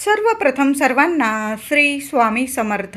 सर्वप्रथम सर्वांना श्री स्वामी समर्थ.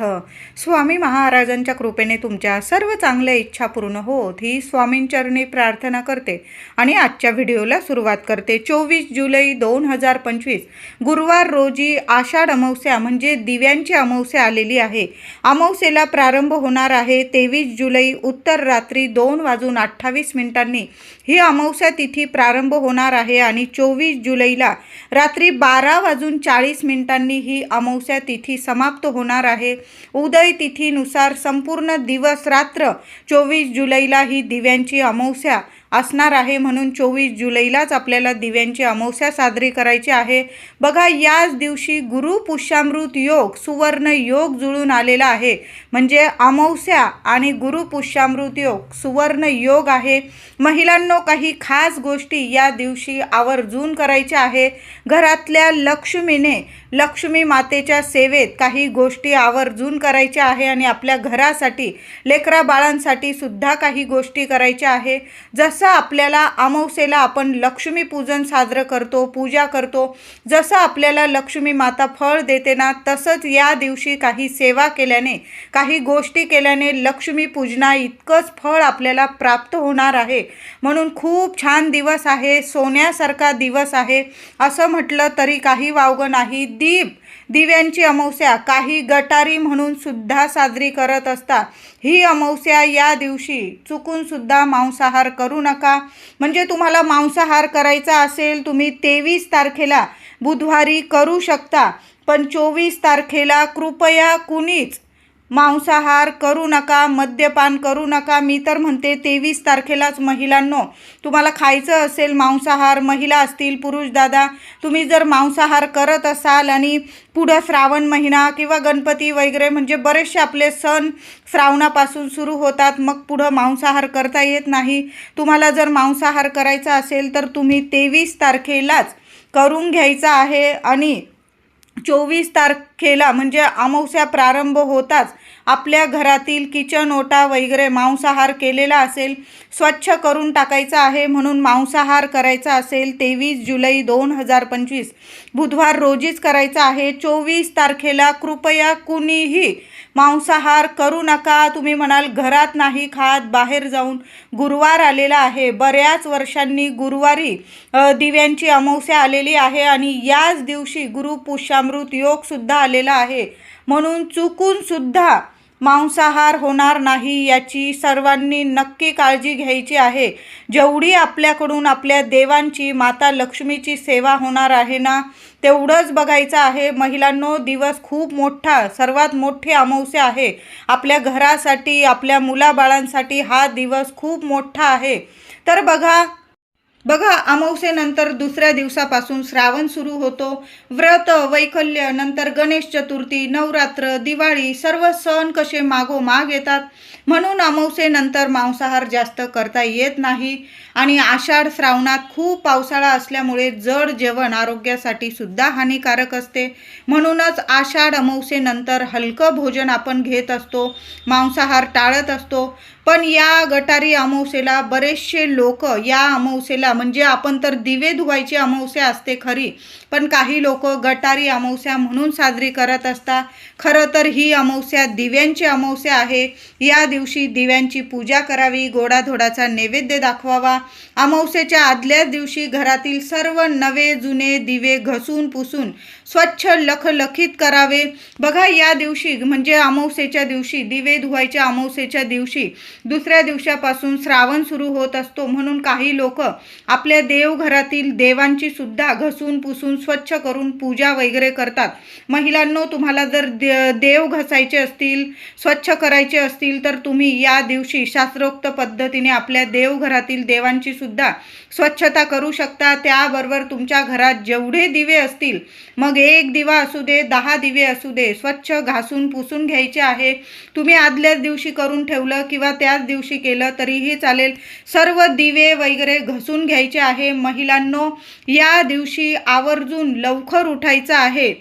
स्वामी महाराजांच्या कृपेने तुमच्या सर्व चांगल्या इच्छा पूर्ण होत ही स्वामींचरणी प्रार्थना करते आणि आजच्या व्हिडिओला सुरुवात करते. चोवीस जुलै दोन हजार पंचवीस गुरुवार रोजी आषाढ अमावस्या म्हणजे दिव्यांची अमावस्या आलेली आहे. अमावस्येला प्रारंभ होणार आहे तेवीस जुलै उत्तर रात्री दोन वाजून अठ्ठावीस मिनिटांनी. ही अमावस्या तिथी प्रारंभ होणार आहे आणि चोवीस जुलैला रात्री बारा वाजून चाळीस मिनिटांनी ही अमावस्या तिथी समाप्त होणार आहे. उदय तिथीनुसार संपूर्ण दिवस रात्र चोवीस जुलैला ही दिव्यांची अमावस्या असणार आहे म्हणून चोवीस जुलैलाच आपल्याला दिव्यांची अमावस्या साजरी करायची आहे. बघा याच दिवशी गुरु पुष्यामृत योग सुवर्ण योग जुळून आलेला आहे. म्हणजे अमावस्या आणि गुरु पुष्यामृत योग सुवर्ण योग आहे. महिलांनो काही खास गोष्टी या दिवशी आवर्जून करायच्या आहे. घरातल्या लक्ष्मीने लक्ष्मी मातेच्या सेवेत काही गोष्टी आवर्जून करायच्या आहे आणि आपल्या घरासाठी लेकरा बाळांसाठी सुद्धा काही गोष्टी करायच्या आहे. जसं आपल्याला अमावस्येला आपण लक्ष्मीपूजन साजरं करतो पूजा करतो जसं आपल्याला लक्ष्मी माता फळ देते ना तसंच या दिवशी काही सेवा केल्याने काही गोष्टी केल्याने लक्ष्मीपूजना इतकंच फळ आपल्याला प्राप्त होणार आहे. म्हणून खूप छान दिवस आहे सोन्यासारखा दिवस आहे. असं म्हटलं तरी काही वावगं नाही. दीप. दिव्यांची अमावस्या. काही गटारी म्हणून सुद्धा साजरी करत असतात. ही अमावस्या या दिवशी. चुकून सुद्धा मांसाहार करू नका. म्हणजे तुम्हाला मांसाहार करायचा असेल तुम्ही तेवीस तारखेला बुधवारी करू शकता. पण चोवीस तारखेला कृपया कुणीच मांसाहार करू नका मद्यपान करू नका. मी तर म्हणते तेवीस तारखेलाच महिलांनो तुम्हाला खायचं असेल मांसाहार महिला असतील पुरुष दादा तुम्ही जर मांसाहार करत असाल आणि पुढं श्रावण महिना किंवा गणपती वगैरे म्हणजे बरेचसे आपले सण श्रावणापासून सुरू होतात मग पुढं मांसाहार करता येत नाही. तुम्हाला जर मांसाहार करायचा असेल तर तुम्ही तेवीस तारखेलाच करून घ्यायचा आहे आणि चोवीस तारखेला म्हणजे अमावस्या प्रारंभ होताच आपल्या घरातील किचन ओटा वगैरे मांसाहार केलेला असेल स्वच्छ करून टाकायचा आहे म्हणून मांसाहार करायचा असेल तेवीस जुलै दोन हजार पंचवीस. बुधवार रोजीच करायचा आहे. चोवीस तारखेला कृपया कुणीही मांसाहार करू नका. तुम्ही म्हणाल घरात नाही खात बाहेर जाऊन गुरुवार आलेला आहे. बऱ्याच वर्षांनी गुरुवारी दिव्यांची अमावस्या आलेली आहे आणि याच दिवशी गुरु पुष्यामृत योगसुद्धा आलेला आहे. म्हणून चुकूनसुद्धा मांसाहार होणार नाही याची सर्वांनी नक्की काळजी घ्यायची आहे. जेवढी आपल्याकडून आपल्या देवांची माता लक्ष्मीची सेवा होणार आहे ना तेवढंच बघायचं आहे. महिलांनो दिवस खूप मोठा सर्वात मोठी अमावस्या आहे. आपल्या घरासाठी आपल्या मुलाबाळांसाठी हा दिवस खूप मोठा आहे. तर बघा बघा अमावसेनंतर दुसऱ्या दिवसापासून श्रावण सुरू होतो. व्रत वैकल्य नंतर गणेश चतुर्थी नवरात्र दिवाळी सर्व सण कसे मागोमाग येतात? म्हणून अमावसेनंतर मांसाहार जास्त करता येत नाही. आणि आषाढ श्रावणात खूप पावसाळा असल्यामुळे जड जेवण आरोग्यासाठी सुद्धा हानिकारक असते. म्हणूनच आषाढ अमावस्येनंतर हलकं भोजन आपण घेत असतो मांसाहार टाळत असतो. पण या गटारी अमावस्येला बरेचसे लोक या अमावस्येला म्हणजे आपण तर दिवे धुवायची अमावस्या असते खरी पण काही लोक गटारी अमावस्या म्हणून साजरी करत असतात. खरं तर ही अमावस्या दिव्यांची अमावस्या आहे. या दिवशी दिव्यांची पूजा करावी गोडाधोडाचा नैवेद्य दाखवावा अमावस्येच्या आदल्याच दिवशी घरातील सर्व नवे जुने दिवे घसून पुसून स्वच्छ लखलखित करावे. बघा या दिवशी म्हणजे अमावस्येच्या दिवशी दिवे धुवायच्या अमावस्येच्या दिवशी दुसऱ्या दिवसापासून श्रावण सुरू होत असतो. म्हणून काही लोक आपल्या देवघरातील देवांची सुद्धा घसून पुसून स्वच्छ करून पूजा वगैरे करतात. महिलांनो तुम्हाला जर देव घसायचे असतील स्वच्छ करायचे असतील तर तुम्ही या दिवशी शास्त्रोक्त पद्धतीने आपल्या देवघरातील देवांची सुद्धा स्वच्छता करू शकता. त्याबरोबर तुमच्या घरात जेवढे दिवे असतील मग एक दिवा असू दे दहा दिवे असू दे स्वच्छ घासून पुसून घ्यायचे आहे. तुम्ही आदल्याच दिवशी करून ठेवलं किंवा त्याच दिवशी केलं तरीही चालेल. सर्व दिवे वगैरे घसून घ्यायचे आहे. महिलांनो या दिवशी आवर्जून लवकर उठायचं आहे.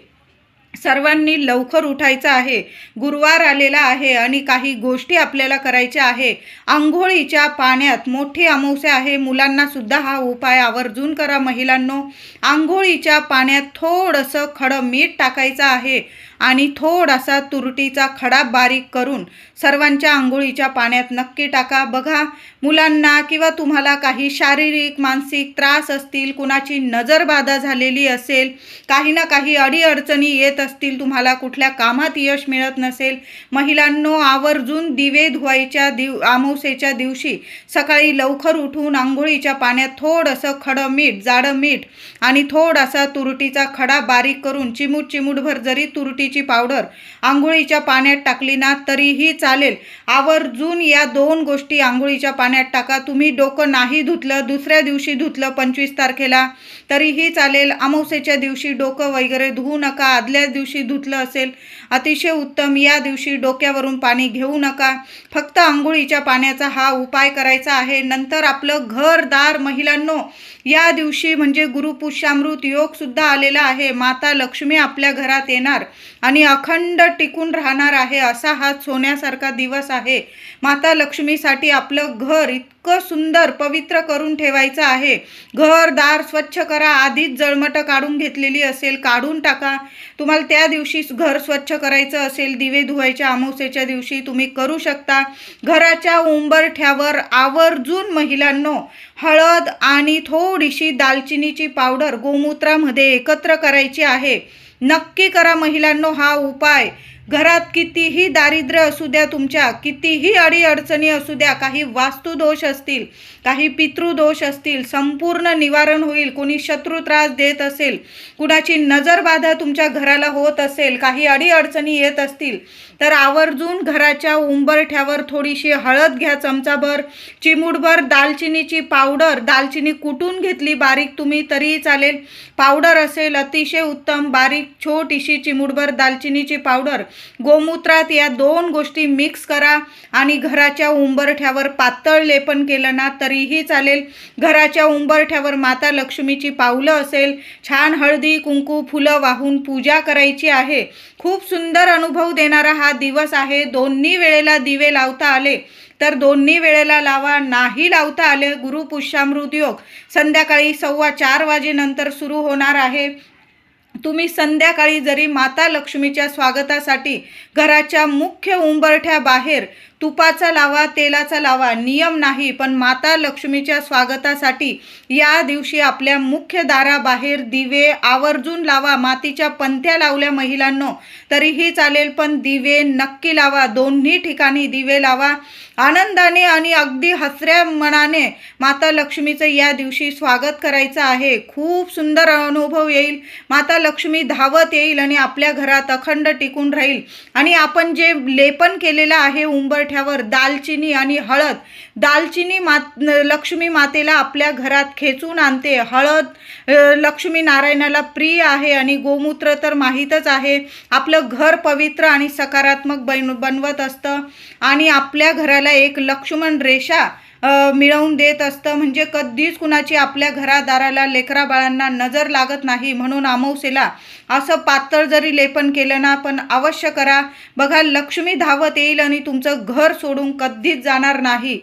सर्वांनी लवकर उठायचं आहे. गुरुवार आलेला आहे आणि काही गोष्टी आपल्याला करायच्या आहे. आंघोळीच्या पाण्यात मोठी अमावस्या आहे. मुलांना सुद्धा हा उपाय आवर्जून करा महिलांनो. आंघोळीच्या पाण्यात थोडंसं खडं मीठ टाकायचं आहे. आणि थोडासा तुरटीचा खडा बारीक करून सर्वांच्या आंघोळीच्या पाण्यात नक्की टाका. बघा मुलांना किंवा तुम्हाला काही शारीरिक मानसिक त्रास असतील कुणाची नजरबाधा झालेली असेल काही ना काही अडीअडचणी येत असतील तुम्हाला कुठल्या कामात यश मिळत नसेल महिलांनो आवर्जून दिवे धुवायच्या दिव आमोसेच्या दिवशी सकाळी लवकर उठून आंघोळीच्या पाण्यात थोडंसं खडं मीठ जाडं मीठ आणि थोडासा तुरटीचा खडा बारीक करून चिमूट चिमूटभर जरी तुरटी तुरटीची पावडर आंघोळीच्या पाण्यात टाकली ना तरीही चालेल. आवर्जून या दोन गोष्टी आंघोळीच्या पाण्यात टाका. तुम्ही डोकं नाही धुतलं दुसऱ्या दिवशी धुतलं पंचवीस तारखेला तरीही चालेल. अमावस्येच्या दिवशी डोकं वगैरे धुवू नका. आदल्या दिवशी धुतलं असेल अतिशय उत्तम. या दिवशी डोक्यावरून पाणी घेऊ नका. फक्त आंघोळीच्या पाण्याचा हा उपाय करायचा आहे. नंतर आपलं घरदार महिलांनो या दिवशी म्हणजे गुरुपुष्यामृत योगसुद्धा आलेला आहे. माता लक्ष्मी आपल्या घरात येणार आणि अखंड टिकून राहणार आहे असा हा सोन्यासारखा दिवस आहे. माता लक्ष्मीसाठी आपलं घर इतकं सुंदर पवित्र करून ठेवायचं आहे. घरदार स्वच्छ करा. आधीच जळमट काढून घेतलेली असेल काढून टाका. तुम्हाला त्या दिवशी घर स्वच्छ करायचं असेल दिवे धुवायच्या अमावस्येच्या दिवशी तुम्ही करू शकता. घराच्या उंबरठ्यावर आवर्जून महिलांनो हळद आणि थोडीशी दालचिनीची पावडर गोमूत्रामध्ये एकत्र करायची आहे. नक्की करा महिलांनो हा उपाय. घरात कितीही दारिद्र्य असू द्या तुमच्या कितीही अडीअडचणी असू द्या काही वास्तुदोष असतील काही पितृदोष असतील संपूर्ण निवारण होईल कोणी शत्रू त्रास देत असेल कुणाची नजरबाधा तुमच्या घराला होत असेल काही अडीअडचणी येत असतील तर आवर्जून घराच्या उंबरठ्यावर थोडीशी हळद घ्या चमचाभर चिमूटभर दालचिनीची पावडर दालचिनी कुटून घेतली बारीक तुम्ही तरीही चालेल पावडर असेल अतिशय उत्तम बारीक छोटीशी चिमूटभर दालचिनीची पावडर गोमूत्रात या दोन गोष्टी मिक्स करा आणि घराच्या उंबरठ्यावर पातळ लेपन केलं ना तरीही चालेल. घराच्या उंबरठ्यावर माता लक्ष्मीची पावलं असेल. छान हळदी कुंकू फुलं वाहून पूजा करायची आहे. खूप सुंदर अनुभव देणारा हा दिवस आहे. दोन्ही वेळेला दिवे लावता आले तर दोन्ही वेळेला लावा नाही लावता आले गुरुपुष्यामृत योग. संध्याकाळी सव्वा चार वाजेनंतर सुरू होणार आहे. तुम्ही संध्याकाळी जरी माता लक्ष्मीच्या स्वागतासाठी घराच्या मुख्य उंबरठ्या बाहेर तुपाचा लावा तेलाचा लावा नियम नाही पण माता लक्ष्मीच्या स्वागतासाठी या दिवशी आपल्या मुख्य दाराबाहेर दिवे आवर्जून लावा मातीच्या पंथ्या लावल्या महिलांनो तरीही चालेल पण दिवे नक्की लावा दोन्ही ठिकाणी दिवे लावा. आनंदाने आणि अगदी हसऱ्या मनाने माता लक्ष्मीचं या दिवशी स्वागत करायचं आहे. खूप सुंदर अनुभव येईल. माता लक्ष्मी धावत येईल आणि आपल्या घरात अखंड टिकून राहील. आणि आपण जे लेपन केलेलं आहे उंबर उंबरठ्यावर दालचिनी आणि हळद. दालचिनी मात लक्ष्मी मातेला आपल्या घरात खेचून आणते. हळद लक्ष्मी नारायणाला प्रिय आहे आणि गोमूत्र तर माहीतच आहे. आपलं घर पवित्र आणि सकारात्मक बन बनवत असतं. आणि आपल्या घराला एक लक्ष्मण रेषा मिळवून देत असतं. म्हणजे कधीच कुणाची आपल्या घरादाराला लेकरा बाळांना नजर लागत नाही म्हणून अमावसेला असं पातळ जरी लेपन केलं ना पण अवश्य करा. बघा लक्ष्मी धावत येईल आणि तुमचं घर सोडून कधीच जाणार नाही.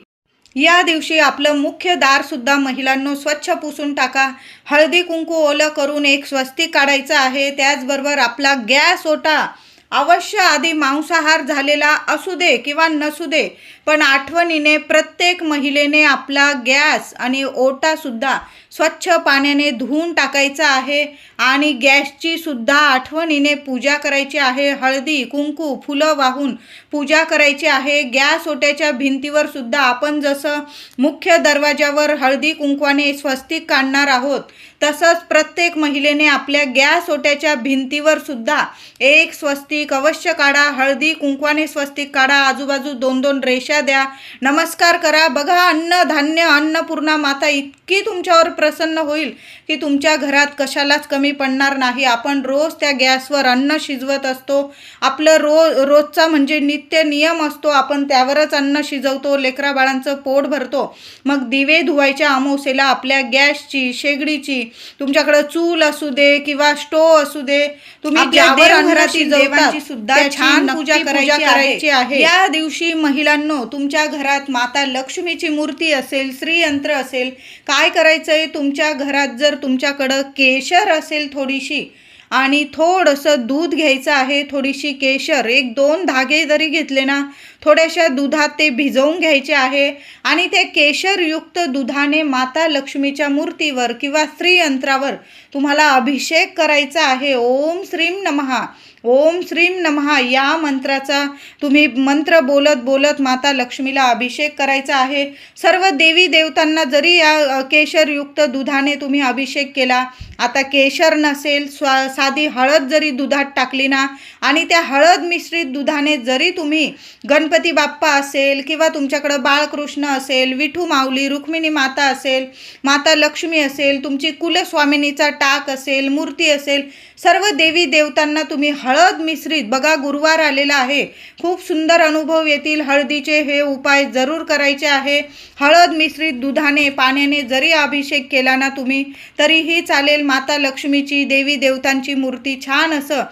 या दिवशी आपलं मुख्य दारसुद्धा महिलांनो स्वच्छ पुसून टाका. हळदी कुंकू ओलं करून एक स्वस्तिक काढायचं आहे. त्याचबरोबर आपला गॅस ओटा. अवश्य आधी मांसाहार झालेला असू दे किंवा नसू दे पण आठवणीने प्रत्येक महिलेने आपला गॅस आणि ओटासुद्धा स्वच्छ पाण्याने धुवून टाकायचा आहे आणि गॅसची सुद्धा आठवणीने पूजा करायची आहे. हळदी कुंकू फुलं वाहून पूजा करायची आहे. गॅस ओट्याच्या भिंतीवर सुद्धा आपण जसं मुख्य दरवाजावर हळदी कुंकवाने स्वस्तिक काढणार आहोत तसंच प्रत्येक महिलेने आपल्या गॅस ओट्याच्या भिंतीवर सुद्धा एक स्वस्तिक स्वस्तिक अवश्य काढा. हळदी कुंकवाने स्वस्तिक काढा. आजूबाजू दोन दोन रेषा द्या. नमस्कार करा. बघा अन्न धान्य अन्नपूर्णा माता इतकी तुमच्यावर प्रसन्न होईल की तुमच्या घरात कशालाच कमी पडणार नाही. आपण रोज त्या गॅसवर अन्न शिजवत असतो. आपलं रो रोजचा म्हणजे नित्य नियम असतो. आपण त्यावरच अन्न शिजवतो लेकरा बाळांचं पोट भरतो. मग दिवे धुवायच्या अमावस्येला आपल्या गॅसची शेगडीची तुमच्याकडे चूल असू दे किंवा स्टोव असू दे तुम्ही ज्यावर अन्न शिजवता, देवांची सुद्धा छान पूजा करायची आहे. या दिवशी महिलांनो तुमच्या घरात माता लक्ष्मीची मूर्ती असेल श्रीयंत्र असेल काय करायचंय तुमच्या घरात जर तुमच्याकडं केशर असेल थोडीशी आणि थोडंसं दूध घ्यायचं आहे थोडीशी केशर एक दोन धागे जरी घेतले ना थोड्याशा दुधात ते भिजवून घ्यायचे आहे आणि ते केशरयुक्त दुधाने माता लक्ष्मीच्या मूर्तीवर किंवा स्त्रीयंत्रावर तुम्हाला अभिषेक करायचा आहे. ओम श्रीम नमहा ओम श्रीम नमहा या मंत्राचा तुम्ही मंत्र बोलत बोलत माता लक्ष्मीला अभिषेक करायचा आहे. सर्व देवी देवतांना जरी या केशरयुक्त दुधाने तुम्ही अभिषेक केला आता केशर नसेल स्वा साधी हळद जरी दुधात टाकली ना आणि त्या हळद मिश्रित दुधाने जरी तुम्ही गण गणपती बाप्पा असेल किंवा तुमच्याकडं बाळकृष्ण असेल विठू माऊली रुक्मिणी माता असेल माता लक्ष्मी असेल तुमची कुलस्वामिनीचा टाक असेल मूर्ती असेल सर्व देवी देवतांना तुम्ही हळद मिश्रित बघा गुरुवार आलेला आहे. खूप सुंदर अनुभव येतील. हळदीचे हे उपाय जरूर करायचे आहे. हळद मिश्रित दुधाने पाण्याने जरी अभिषेक केला ना तुम्ही तरीही चालेल. माता लक्ष्मीची देवी देवतांची मूर्ती छान असं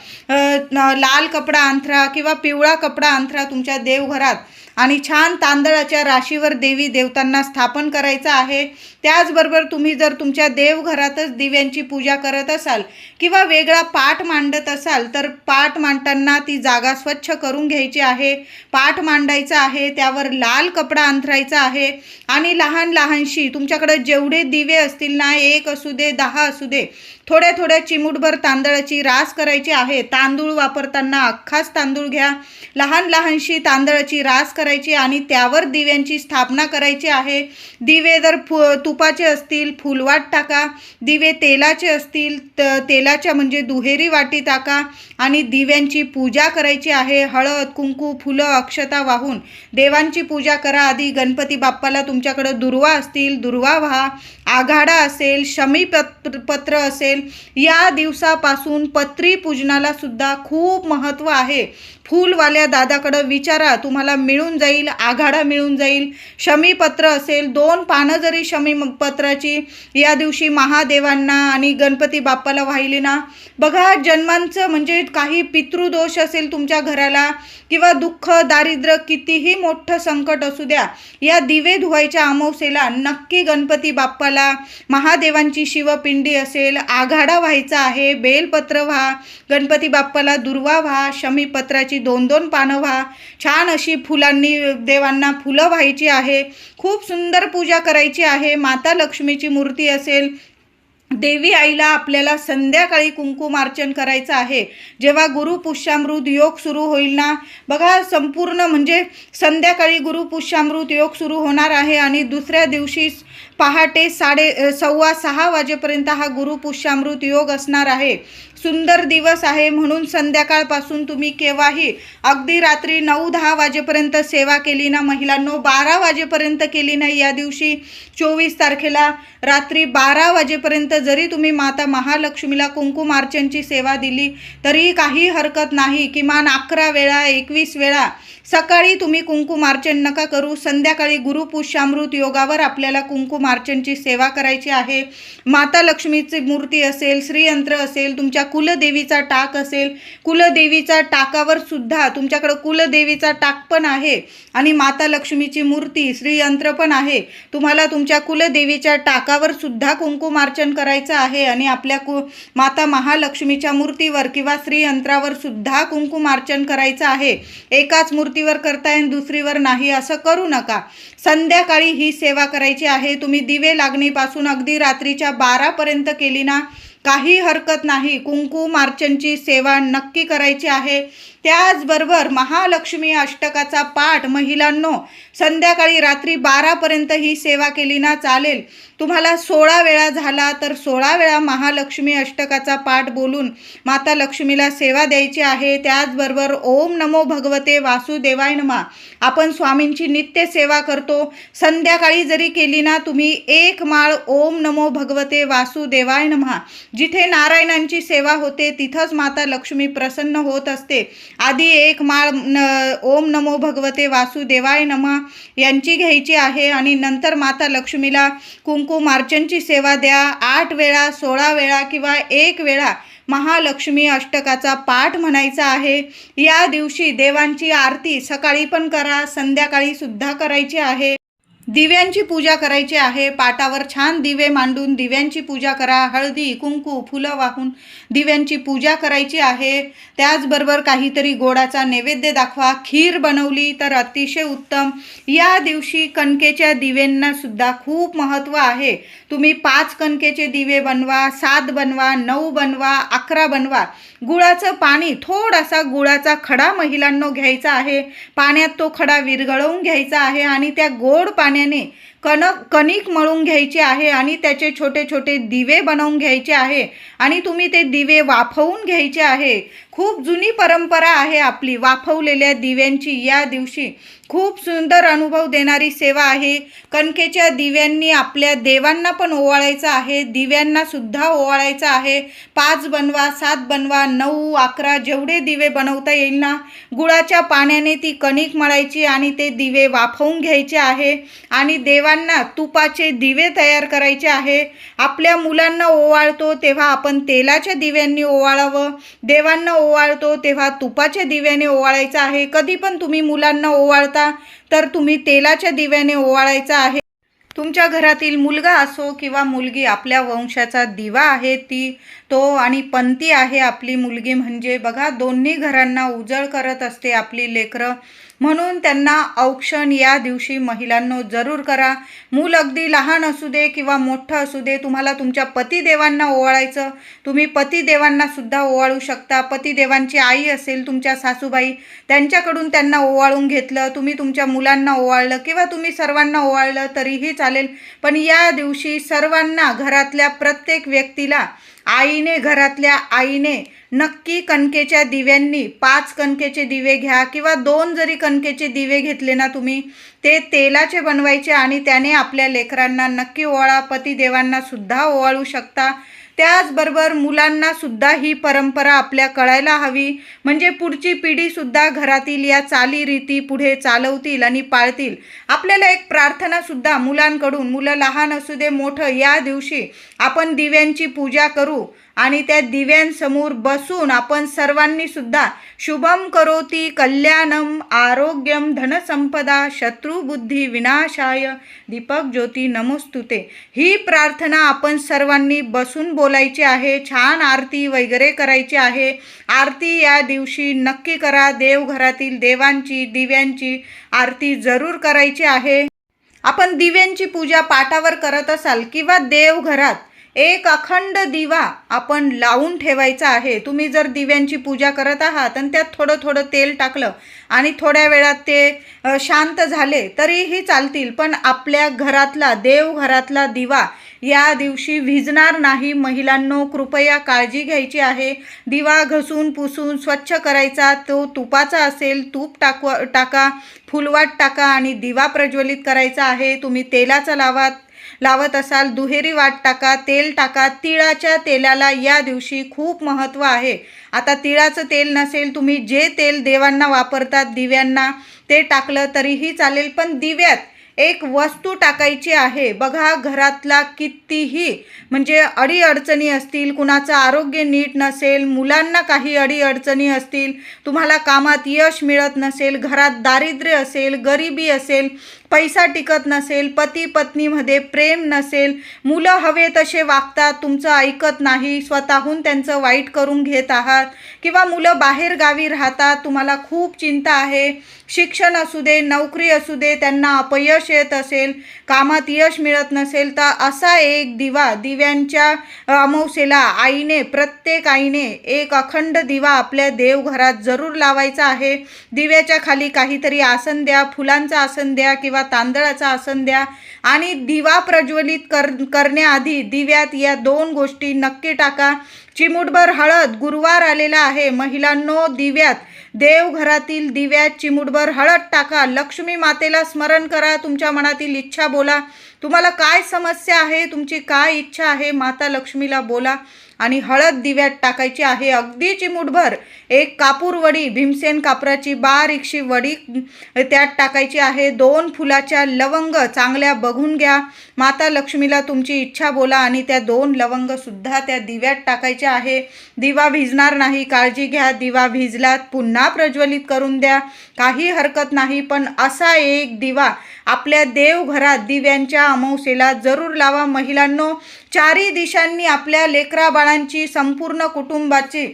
लाल कपडा अंथरा किंवा पिवळा कपडा अंथरा तुमच्या देव देवघरात. आणि छान तांदळाच्या राशीवर देवी देवतांना स्थापन करायचं आहे. त्याचबरोबर तुम्ही जर तुमच्या देवघरातच दिव्यांची पूजा करत असाल किंवा वेगळा पाठ मांडत असाल तर पाठ मांडताना ती जागा स्वच्छ करून घ्यायची आहे. पाठ मांडायचा आहे त्यावर लाल कपडा अंथरायचा आहे आणि लहान लहानशी तुमच्याकडे जेवढे दिवे असतील ना एक असू दे दहा असू दे थोड्या थोड्या चिमूटभर तांदळाची रास करायची आहे. तांदूळ वापरताना अख्खाच तांदूळ घ्या. लहान लहानशी तांदळाची रास करायची आणि त्यावर दिव्यांची स्थापना करायची आहे. दिवे जर फु तुपाचे असतील फुलवाट टाका दिवे तेलाचे असतील त तेलाच्या म्हणजे दुहेरी वाटी टाका आणि दिव्यांची पूजा करायची आहे. हळद कुंकू फुलं अक्षता वाहून देवांची पूजा करा. आधी गणपती बाप्पाला तुमच्याकडं दुर्वा असतील दुर्वा व्हा. आघाडा असेल शमी पत्र पत्र असेल या दिवसापासून पत्री पूजनाला सुद्धा खूप महत्त्व आहे. फूलवाल्या दादाकडं विचारा तुम्हाला मिळून जाईल आघाडा मिळून जाईल. शमीपत्र असेल दोन पानं जरी शमी पत्राची या दिवशी महादेवांना आणि गणपती बाप्पाला वाहिली ना. बघा जन्मांचं म्हणजे काही पितृदोष असेल तुमच्या घराला किंवा दुःख दारिद्र्य कितीही मोठं संकट असू द्या या दिवे धुवायच्या अमावस्येला नक्की गणपती बाप्पाला महादेवांची शिवपिंडी असेल. आघाडा व्हायचा आहे बेलपत्र व्हा गणपती बाप्पाला दुर्वा व्हा शमीपत्राची दोन दोन पानं व्हा. छान अशी फुलांनी देवांना फुलं व्हायची आहे. खूप सुंदर पूजा करायची आहे. माता लक्ष्मीची मूर्ती असेल. देवी आईला आपल्याला संध्याकाळी कुंकुमार्चन करायचं आहे. जेव्हा गुरुपुष्यामृत योग सुरू होईल ना? बघा संपूर्ण म्हणजे संध्याकाळी गुरुपुष्यामृत योग सुरू होणार आहे आणि दुसऱ्या दिवशी पहाटे साडे सव्वा सहा वाजेपर्यंत हा गुरुपुष्यामृत योग असणार आहे. सुंदर दिवस आहे म्हणून संध्याकाळपासून तुम्ही केव्हाही अगदी रात्री नऊ दहा वाजेपर्यंत सेवा केली ना महिलांनो बारा वाजेपर्यंत केली नाही. या दिवशी चोवीस तारखेला रात्री बारा वाजेपर्यंत जरी तुम्ही माता महालक्ष्मीला कुंकुमार्चनची सेवा दिली तरी काही हरकत नाही. किमान अकरा वेळा एकवीस वेळा सकाळी तुम्ही कुंकुमार्चन नका करू. संध्याकाळी गुरुपुष्यामृत योगावर आपल्याला मार्चंटची सेवा करायची आहे. माता लक्ष्मीची मूर्ती असेल श्रीयंत्र असेल तुमच्या कुलदेवीचा टाक असेल. कुलदेवीचा टाकावर सुद्धा तुमच्याकडं कुलदेवीचा टाक पण आहे आणि माता लक्ष्मीची मूर्ती श्रीयंत्र पण आहे. तुम्हाला तुमच्या कुलदेवीच्या टाकावर सुद्धा कुंकुमार्चन करायचं आहे आणि आपल्या कु माता महालक्ष्मीच्या मूर्तीवर किंवा श्रीयंत्रावर सुद्धा कुंकुमार्चन करायचं आहे. एकाच मूर्तीवर करता येईल दुसरीवर नाही असं करू नका. संध्याकाळी ही सेवा करायची आहे. तुम्ही दिवे लागणीपासून अगदी रात्रीच्या बारापर्यंत केली ना काही हरकत नाही. कुंकू मार्चनची सेवा नक्की करायची आहे. त्याचबरोबर महालक्ष्मी अष्टकाचा पाठ महिलांनो संध्याकाळी रात्री बारापर्यंत ही सेवा केली ना चालेल. तुम्हाला सोळा वेळा झाला तर सोळा वेळा महालक्ष्मी अष्टकाचा पाठ बोलून माता लक्ष्मीला सेवा द्यायची आहे. त्याचबरोबर ओम नमो भगवते वासुदेवाय नमा. आपण स्वामींची नित्य सेवा करतो. संध्याकाळी जरी केली ना तुम्ही एक माळ ओम नमो भगवते वासुदेवाय नमा. जिथे नारायणांची सेवा होते तिथंच माता लक्ष्मी प्रसन्न होत असते. आधी एक माळ न ओम नमो भगवते वासुदेवाय नमा. यांची घ्यायची आहे आणि नंतर माता लक्ष्मीला कुंकू मार्चनची सेवा द्या. आठ वेळा सोळा वेळा किंवा एक वेळा महालक्ष्मी अष्टकाचा पाठ म्हणायचा आहे. या दिवशी देवांची आरती सकाळी पण करा संध्याकाळी सुद्धा करायची आहे. दिव्यांची पूजा करायची आहे. पाटावर छान दिवे मांडून दिव्यांची पूजा करा. हळदी कुंकू फुलं वाहून दिव्यांची पूजा करायची आहे. त्याचबरोबर काहीतरी गोडाचा नैवेद्य दाखवा. खीर बनवली तर अतिशय उत्तम. या दिवशी कणकेच्या दिव्यांनासुद्धा खूप महत्त्व आहे. तुम्ही पाच कणकेचे दिवे बनवा सात बनवा नऊ बनवा अकरा बनवा. गुळाचं पाणी थोडासा गुळाचा खडा महिलांनो घ्यायचा आहे. पाण्यात तो खडा विरघळवून घ्यायचा आहे आणि त्या गोड पाण्याने कणक कणिक मळून घ्यायची आहे आणि त्याचे छोटे छोटे दिवे बनवून घ्यायचे आहे. आणि तुम्ही ते दिवे वाफवून घ्यायचे आहे. खूप जुनी परंपरा आहे आपली. वाफवलेल्या दिव्यांची या दिवशी खूप सुंदर अनुभव देणारी सेवा आहे. कणकेच्या दिव्यांनी आपल्या देवांना पण ओवाळायचं आहे. दिव्यांना सुद्धा ओवाळायचं आहे. पाच बनवा सात बनवा नऊ अकरा जेवढे दिवे बनवता येईल ना गुळाच्या पाण्याने ती कणिक मळायची आणि ते दिवे वाफवून घ्यायचे आहे. आणि देवांना तुपाचे दिवे तयार करायचे आहे. आपल्या मुलांना ओवाळतो तेव्हा आपण तेलाच्या दिव्यांनी ओवाळावं. देवांना ओवाळतो तेव्हा तुपाच्या दिव्याने ओवाळायचं आहे. कधी पण तुम्ही मुलांना ओवाळता तर तुम्ही तेलाच्या दिव्याने ओवाळायचा आहे. तुमच्या घरातील मुलगा असो किंवा मुलगी आपल्या वंशाचा दिवा आहे ती तो आणि पंथी आहे आपली मुलगी म्हणजे बघा दोन्ही घरांना उजळ करत असते आपली लेकरं. म्हणून त्यांना औक्षण या दिवशी महिलांनो जरूर करा. मूल अगदी लहान असू दे किंवा मोठं असू दे तुम्हाला तुमच्या पतिदेवांना ओवाळायचं. तुम्ही पतिदेवांना सुद्धा ओवाळू शकता. पतिदेवांची आई असेल तुमच्या सासूबाई त्यांच्याकडून त्यांना ओवाळून घेतलं. तुम्ही तुमच्या मुलांना ओवाळलं किंवा तुम्ही सर्वांना ओवाळलं तरीही चालेल. पण या दिवशी सर्वांना घरातल्या प्रत्येक व्यक्तीला आईने घरातल्या आईने नक्की कणकेच्या दिव्यांनी पाच कणकेचे दिवे घ्या किंवा दोन जरी कणकेचे दिवे घेतले ना तुम्ही ते तेलाचे बनवायचे आणि त्याने आपल्या लेकरांना नक्की ओवाळा पतिदेवांना सुद्धा ओवाळू शकता. त्याचबरोबर मुलांना सुद्धा ही परंपरा आपल्या कळायला हवी. म्हणजे पुढची पिढी सुद्धा घरातील या चालीरीती पुढे चालवतील आणि पाळतील. आपल्याला एक प्रार्थना सुद्धा मुलांकडून मुलं लहान असू दे मोठं या दिवशी आपण दिव्यांची पूजा करू. आणि त्या दिव्यांसमोर बसून आपण सर्वांनी सुद्धा शुभम करोती कल्याणम आरोग्यम धनसंपदा शत्रुबुद्धी विनाशाय दीपक ज्योती नमोस्तुते. ही प्रार्थना आपण सर्वांनी बसून बोलायची आहे छान आरती वगैरे करायची आहे. आरती या दिवशी नक्की करा देवघरातील देवांची दिव्यांची आरती जरूर करायची आहे. आपण दिव्यांची पूजा पाटावर करत असाल किंवा देवघरात एक अखंड दिवा आपण लावून ठेवायचा आहे. तुम्ही जर दिव्यांची पूजा करत आहात आणि त्यात थोडं थोडं तेल टाकलं आणि थोड्या वेळात ते शांत झाले तरीही चालतील. पण आपल्या घरातला देवघरातला दिवा या दिवशी भिजणार नाही. महिलांनो कृपया काळजी घ्यायची आहे. दिवा घसून पुसून स्वच्छ करायचा. तो तुपाचा असेल तूप टाकवा टाका फुलवाट टाका आणि दिवा प्रज्वलित करायचा आहे. तुम्ही तेलाचा लावा लावत असाल दुहेरी वाट टाका तेल टाका तिळाच्या तेलाला या दिवशी खूप महत्त्व आहे. आता तिळाचं तेल नसेल तुम्ही जे तेल देवांना वापरतात दिव्यांना ते टाकलं तरीही चालेल पण दिव्यात एक वस्तू टाकायची आहे. बघा घरातला कितीही म्हणजे अडीअडचणी असतील कुणाचं आरोग्य नीट नसेल मुलांना काही अडीअडचणी असतील तुम्हाला कामात यश मिळत नसेल घरात दारिद्र्य असेल गरिबी असेल पैसा टिकत नसेल पती पत्नीमध्ये प्रेम नसेल मुलं हवे तसे वागतात तुमचं ऐकत नाही स्वतःहून त्यांचं वाईट करून घेत आहात किंवा मुलं बाहेर गावी राहतात तुम्हाला खूप चिंता आहे शिक्षण असू दे नोकरी असू दे त्यांना अपयश येत असेल कामात यश मिळत नसेल तर असा एक दिवा दिव्यांच्या अमावस्येला आईने प्रत्येक आईने एक अखंड दिवा आपल्या देवघरात जरूर लावायचा आहे. दिव्याच्या खाली काहीतरी आसन द्या फुलांचं आसन द्या किंवा तांदळाचा आसन द्या आणि दिवा प्रज्वलित कर करण्याआधी दिव्यात या दोन गोष्टी नक्की टाका. चिमूटभर हळद गुरुवार आलेला आहे. महिलांनो दिव्यात देवघरातील दिव्यात चिमूटभर हळद टाका. लक्ष्मी मातेला स्मरण करा. तुमच्या मनातील इच्छा बोला. तुम्हाला काय समस्या आहे? तुमची काय इच्छा आहे? माता लक्ष्मीला बोला. आणि हळद दिव्यात टाकायची आहे. अगदी चिमूटभर. एक कापूर वडी भीमसेन कापराची बारीकशी वडी त्यात टाकायची आहे. दोन फुलाच्या लवंग चांगल्या बघून घ्या. माता लक्ष्मीला तुमची इच्छा बोला आणि त्या दोन लवंगसुद्धा त्या दिव्यात टाकायच्या आहे. दिवा भिजणार नाही. काळजी घ्या. दिवा भिजलात पुन्हा प्रज्वलित करून द्या. काही हरकत नाही पण असा एक दिवा आपल्या देवघरात दिव्यांच्या अमावस्येला जरूर लावा. महिलांनो चारी दिशांनी आपल्या लेकराबाळांची संपूर्ण कुटुंबाची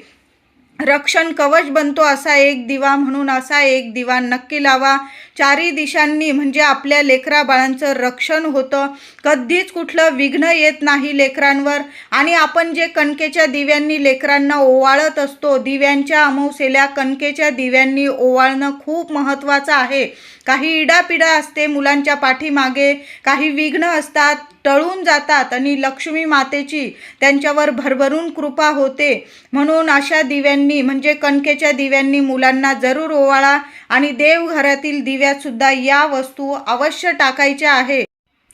रक्षण कवच बनतो असा एक दिवा म्हणून असा एक दिवा नक्की लावा. चारी दिशांनी म्हणजे आपल्या लेकरा बाळांचं रक्षण होतं. कधीच कुठलं विघ्न येत नाही लेकरांवर. आणि आपण जे कणकेच्या दिव्यांनी लेकरांना ओवाळत असतो दिव्यांच्या अमावसेल्या कणकेच्या दिव्यांनी ओवाळणं खूप महत्त्वाचं आहे. काही इडापिडा असते मुलांच्या पाठीमागे काही विघ्न असतात टळून जातात आणि लक्ष्मी मातेची त्यांच्यावर भरभरून कृपा होते. म्हणून अशा दिव्यांनी म्हणजे कणकेच्या दिव्यांनी मुलांना जरूर ओवाळा आणि देवघरातील दिव्यातसुद्धा या वस्तू अवश्य टाकायच्या आहे.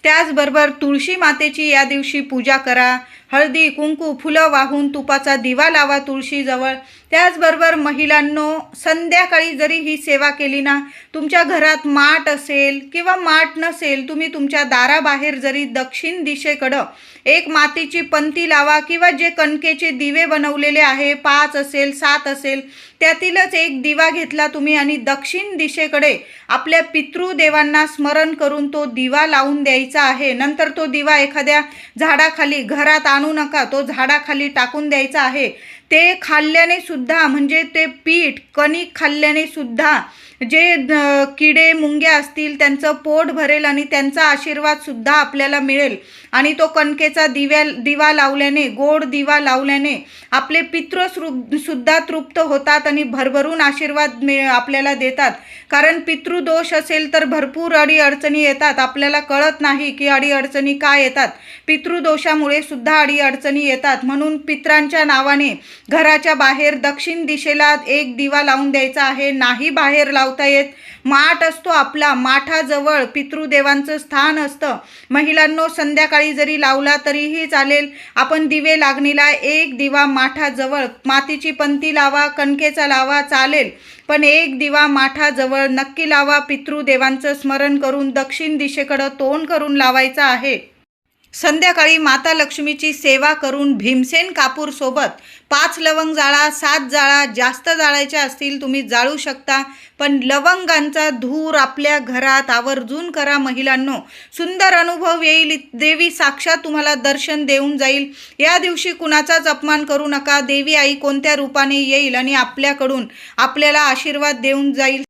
त्याचबरोबर तुळशी मातेची या दिवशी पूजा करा. हळदी कुंकू फुलं वाहून तुपाचा दिवा लावा तुळशीजवळ. त्याचबरोबर महिलांनो संध्याकाळी जरी ही सेवा केली ना तुमच्या घरात माठ असेल किंवा माठ नसेल तुम्ही तुमच्या दाराबाहेर जरी दक्षिण दिशेकडं एक मातीची पंती लावा किंवा जे कणकेचे दिवे बनवलेले आहे पाच असेल सात असेल त्यातीलच एक दिवा घेतला तुम्ही आणि दक्षिण दिशेकडे आपल्या पितृदेवांना स्मरण करून तो दिवा लावून द्यायचा आहे. नंतर तो दिवा एखाद्या झाडाखाली घरात आणू नका. तो झाडाखाली टाकून द्यायचा आहे. ते खाल्ल्याने सुद्धा म्हणजे ते पीठ कणिक खाल्ल्याने सुद्धा जे किडे मुंग्या असतील त्यांचं पोट भरेल आणि त्यांचा आशीर्वाद सुद्धा आपल्याला मिळेल. आणि तो कणकेचा दिव्या दिवा लावल्याने गोड दिवा लावल्याने आपले पितृ सुद्धा तृप्त होतात आणि भरभरून आशीर्वाद मिळ आपल्याला देतात. कारण पितृदोष असेल तर भरपूर अडीअडचणी येतात. आपल्याला कळत नाही की अडीअडचणी काय येतात. पितृदोषामुळे सुद्धा अडीअडचणी येतात. म्हणून पित्रांच्या नावाने घराच्या बाहेर दक्षिण दिशेला एक दिवा लावून द्यायचा आहे. नाही बाहेर लावता येत. माठ असतो आपला. माठाजवळ पितृदेवांचं स्थान असतं. महिलांनो संध्याकाळी जरी लावला तरीही चालेल. आपण दिवे लागणीला एक दिवा माठाजवळ. मातीची पंती लावा कणकेचा लावा चालेल. पण एक दिवा माठाजवळ नक्की लावा. पितृदेवांचं स्मरण करून दक्षिण दिशेकडं तोंड करून लावायचं आहे. संध्याकाळी माता लक्ष्मीची सेवा करून भीमसेन कापूरसोबत पाच लवंग जाळा सात जाळा जास्त जाळायच्या असतील तुम्ही जाळू शकता. पण लवंगांचा धूर आपल्या घरात आवर्जून करा महिलांनो. सुंदर अनुभव येईल. देवी साक्षात तुम्हाला दर्शन देऊन जाईल. या दिवशी कुणाचाच अपमान करू नका. देवी आई कोणत्या रूपाने येईल आणि आपल्याकडून आपल्याला आशीर्वाद देऊन जाईल?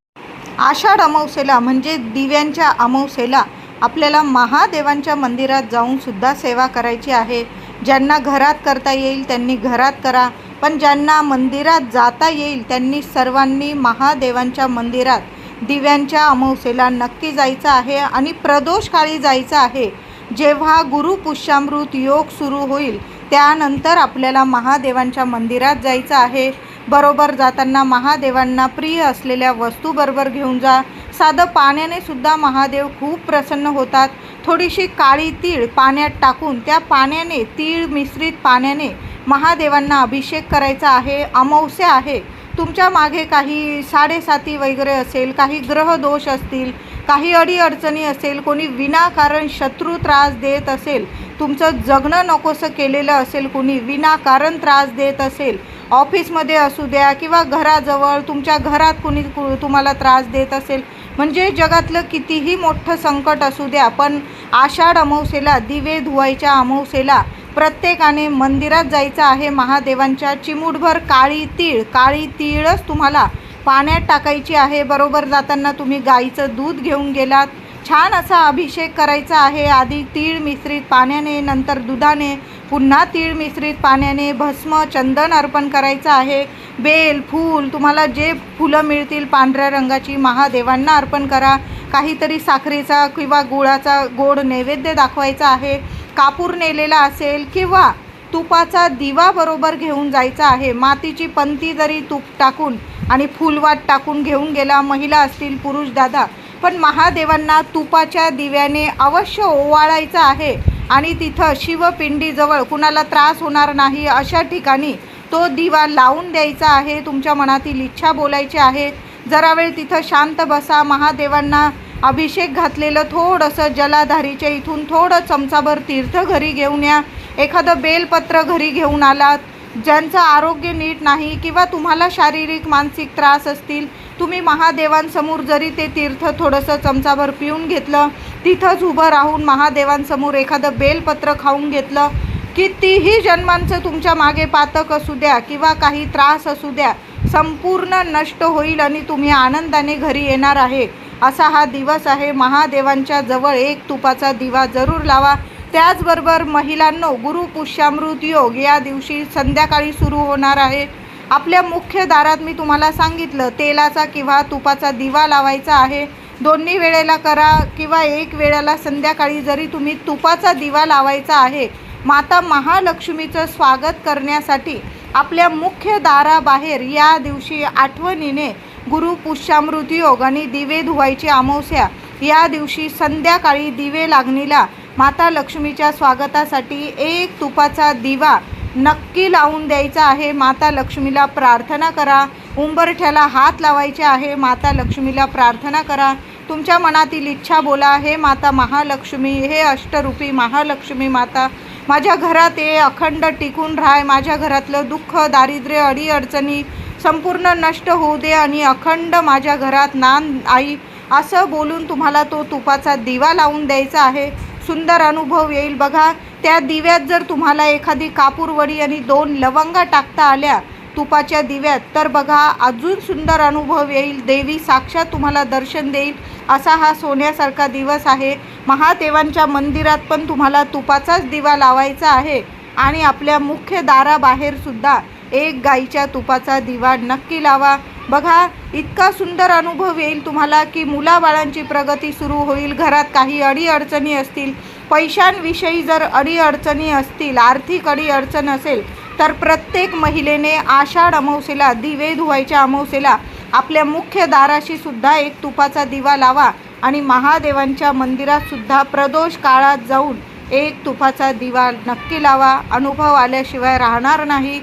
आषाढ अमावस्येला म्हणजे दिव्यांच्या अमावस्येला आपल्याला महादेवांच्या मंदिरात जाऊन सुद्धा सेवा करायची आहे. ज्यांना घरात करता येईल त्यांनी घरात करा. पण ज्यांना मंदिरात जाता येईल त्यांनी सर्वांनी महादेवांच्या मंदिरात दिव्यांच्या अमावस्येला नक्की जायचं आहे आणि प्रदोषकाळी जायचं आहे. जेव्हा गुरुपुष्यामृत योग सुरू होईल त्यानंतर आपल्याला महादेवांच्या मंदिरात जायचं आहे. बरोबर जाताना महादेवांना प्रिय असलेल्या वस्तू बरोबर घेऊन जा. साधं पाण्याने सुद्धा महादेव खूप प्रसन्न होतात. थोडीशी काळी तीळ पाण्यात टाकून त्या पाण्याने तीळ मिश्रित पाण्याने महादेवांना अभिषेक करायचा आहे. अमावस्या आहे. तुमच्या मागे काही साडेसाती वगैरे असेल काही ग्रहदोष असतील काही अडीअडचणी असेल कोणी विनाकारण शत्रू त्रास देत असेल तुमचं जगणं नकोसं केलेलं असेल कोणी विनाकारण त्रास देत असेल ऑफिसमध्ये असू द्या किंवा घराजवळ तुमच्या घरात कुणी कु- तुम्हाला त्रास देत असेल म्हणजे जगातलं कितीही मोठं संकट असू द्या पण आषाढ अमावसेला दिवे धुवायच्या अमावसेला प्रत्येकाने मंदिरात जायचं आहे महादेवांच्या चिमूटभर काळी तीळ. काळी तीळच तुम्हाला पाण्यात टाकायची आहे. बरोबर जाताना तुम्ही गाईचं दूध घेऊन गेलात. छान असा अभिषेक करायचा आहे. आधी तीळ मिश्रित पाण्याने नंतर दुधाने पुन्हा तीळ मिश्रित पाण्याने भस्म चंदन अर्पण करायचं आहे. बेल फूल तुम्हाला जे फुलं मिळतील पांढऱ्या रंगाची महादेवांना अर्पण करा. काहीतरी साखरेचा किंवा गुळाचा गोड नैवेद्य दाखवायचा आहे. कापूर नेलेला असेल किंवा तुपाचा दिवा बरोबर घेऊन जायचा आहे. मातीची पंती जरी तूप टाकून आणि फुलवाट टाकून घेऊन गेला महिला असतील पुरुष दादा पण महादेवांना तुपाच्या दिव्याने अवश्य ओवाळायचं आहे. आणि तिथं शिवपिंडीजवळ कुणाला त्रास होणार नाही अशा ठिकाणी तो दिवा लावून द्यायचा आहे. तुमच्या मनातील इच्छा बोलायची आहे. जरा वेळ तिथं शांत बसा. महादेवांना अभिषेक घातलेलं थोडंसं जलाधारीच्या इथून थोडं चमचाभर तीर्थ घरी घेऊन या. एखादं बेलपत्र घरी घेऊन आलात. ज्यांचं आरोग्य नीट नाही किंवा तुम्हाला शारीरिक मानसिक त्रास असतील तुम्ही महादेवांसमोर जरी ते तीर्थ थोडंसं चमचाभर पिऊन घेतलं तिथंच उभं राहून महादेवांसमोर एखादं बेलपत्र खाऊन घेतलं कितीही जन्मांचं तुमच्या मागे पातक असू द्या किंवा काही त्रास असू द्या संपूर्ण नष्ट होईल आणि तुम्ही आनंदाने घरी येणार आहे. असा हा दिवस आहे. महादेवांच्या जवळ एक तुपाचा दिवा जरूर लावा. त्याचबरोबर महिलांनो गुरु पुष्यामृत योग या दिवशी संध्याकाळी सुरू होणार आहे. आपल्या मुख्य दारात मी तुम्हाला सांगितलं तेलाचा किंवा तुपाचा दिवा लावायचा आहे. दोन्ही वेळेला करा किंवा एक वेळेला संध्याकाळी जरी तुम्ही तुपाचा दिवा लावायचा आहे माता महालक्ष्मीचं स्वागत करण्यासाठी आपल्या मुख्य दाराबाहेर या दिवशी आठवणीने गुरु पुष्यामृत योग आणि दिवे धुवायची अमावस्या या दिवशी संध्याकाळी दिवे लागणीला माता लक्ष्मीच्या स्वागतासाठी एक तुपाचा दिवा नक्की लावून द्यायचा आहे. माता लक्ष्मीला प्रार्थना करा. उंबरठ्याला हात लावायचे आहे. माता लक्ष्मीला प्रार्थना करा. तुमच्या मनातील इच्छा बोला. हे माता महालक्ष्मी हे अष्टरूपी महालक्ष्मी माता माझ्या घरात ये अखंड टिकून राहाय. माझ्या घरातलं दुःख दारिद्र्य अडीअडचणी संपूर्ण नष्ट होऊ दे आणि अखंड माझ्या घरात नान आई असं बोलून तुम्हाला तो तुपाचा दिवा लावून द्यायचा आहे. सुंदर अनुभव येईल. बघा त्या दिव्यात जर तुम्हाला एखादी कापूरवडी आणि दोन लवंगा टाकता आल्या तुपाच्या दिव्यात तर बघा अजून सुंदर अनुभव येईल. देवी साक्षात तुम्हाला दर्शन देईल. असा हा सोन्यासारखा दिवस आहे. महादेवांच्या मंदिरात पण तुम्हाला तुपाचाच दिवा लावायचा आहे. आणि आपल्या मुख्य दाराबाहेरसुद्धा एक गाईच्या तुपाचा दिवा नक्की लावा. बघा इतका सुंदर अनुभव येईल तुम्हाला की मुलाबाळांची प्रगती सुरू होईल घरात काही अडीअडचणी असतील. पैशांविषयी जर अडीअडचणी असतील आर्थिक अडीअडचण असेल तर प्रत्येक महिलेने आषाढ अमावसेला दिवे धुवायच्या अमावसेला आपल्या मुख्य दाराशी सुद्धा एक तुपाचा दिवा लावा आणि महादेवांच्या मंदिरात सुद्धा प्रदोष काळात जाऊन एक तुपाचा दिवा नक्की लावा. अनुभव आल्याशिवाय राहणार नाही.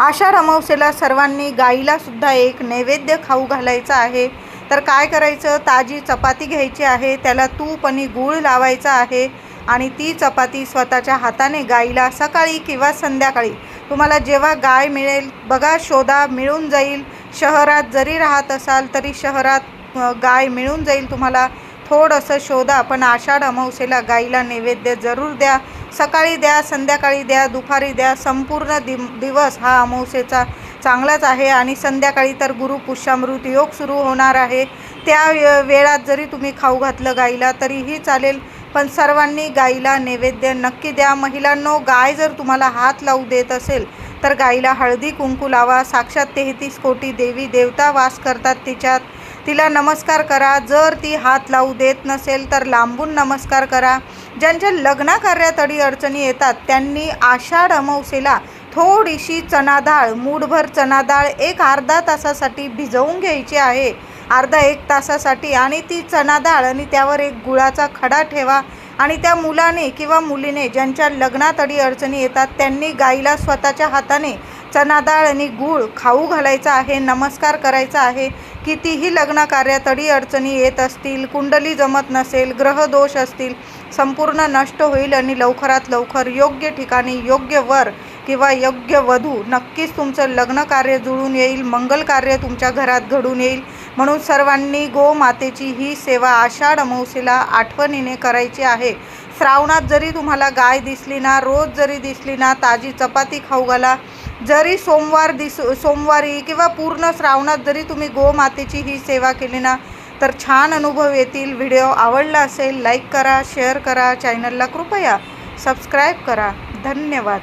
आषाढ अमावस्येला सर्वांनी गाईला सुद्धा एक नैवेद्य खाऊ घालायचा आहे. तर काय करायचं? ताजी चपाती घ्यायची आहे. त्याला तूप आणि गूळ लावायचा आहे. आणि ती चपाती स्वतःच्या हाताने गाईला सकाळी किंवा संध्याकाळी. तुम्हाला जेव्हा गाय मिळेल बघा शोधा मिळून जाईल. शहरात जरी राहत असाल तरी शहरात गाय मिळून जाईल तुम्हाला. थोडंसं शोधा पण आषाढ अमावस्येला गाईला नैवेद्य जरूर द्या. सकाळी द्या संध्याकाळी द्या दुपारी द्या संपूर्ण दि दिवस हा अमावस्येचा चांगलाच आहे आणि संध्याकाळी तर गुरु पुष्यामृत योग सुरू होणार आहे. त्या वेळात जरी तुम्ही खाऊ घातलं गाईला तरीही चालेल पण सर्वांनी गाईला नैवेद्य नक्की द्या. महिलांनो गाय जर तुम्हाला हात लावू देत असेल तर गाईला हळदी कुंकू लावा. साक्षात तेहतीस कोटी देवी देवता वास करतात तिच्यात. तिला नमस्कार करा. जर ती हात लावू देत नसेल तर लांबून नमस्कार करा. ज्यांच्या लग्नाकार्यात अडीअडचणी येतात त्यांनी आषाढ अमावसेला थोडीशी चणाडाळ मूठभर चणाडाळ एक अर्धा तासासाठी भिजवून घ्यायची आहे. अर्धा एक तासासाठी आणि ती चणाडाळ आणि त्यावर एक गुळाचा खडा ठेवा आणि त्या मुलाने किंवा मुलीने ज्यांच्या लग्नात अडीअडचणी येतात त्यांनी गाईला स्वतःच्या हाताने चना डाळ आणि गूळ खाऊ घालायचा आहे नमस्कार करायचा आहे. कितीही लग्न कार्यात अडीअडचणी येत असतील कुंडली जमत नसेल ग्रहदोष असतील संपूर्ण नष्ट होईल आणि लवकरात लवकर योग्य ठिकाणी योग्य वर किंवा योग्य वधू नक्कीच तुमचं लग्न कार्य जुळून येईल मंगल कार्य तुमच्या घरात घडून येईल. म्हणून सर्वांनी गोमातेची ही सेवा आषाढ अमावसेला आठवणीने करायची आहे. श्रावणात जरी तुम्हाला गाय दिसली ना रोज जरी दिसली ना ताजी चपाती खाऊ घाला. जरी सोमवार दिस सोमवारी किंवा पूर्ण श्रावणात जरी तुम्ही गोमातेची ही सेवा केली ना तर छान अनुभव येतील व्हिडिओ आवडला असेल लाईक करा शेअर करा चॅनलला कृपया सबस्क्राईब करा. धन्यवाद.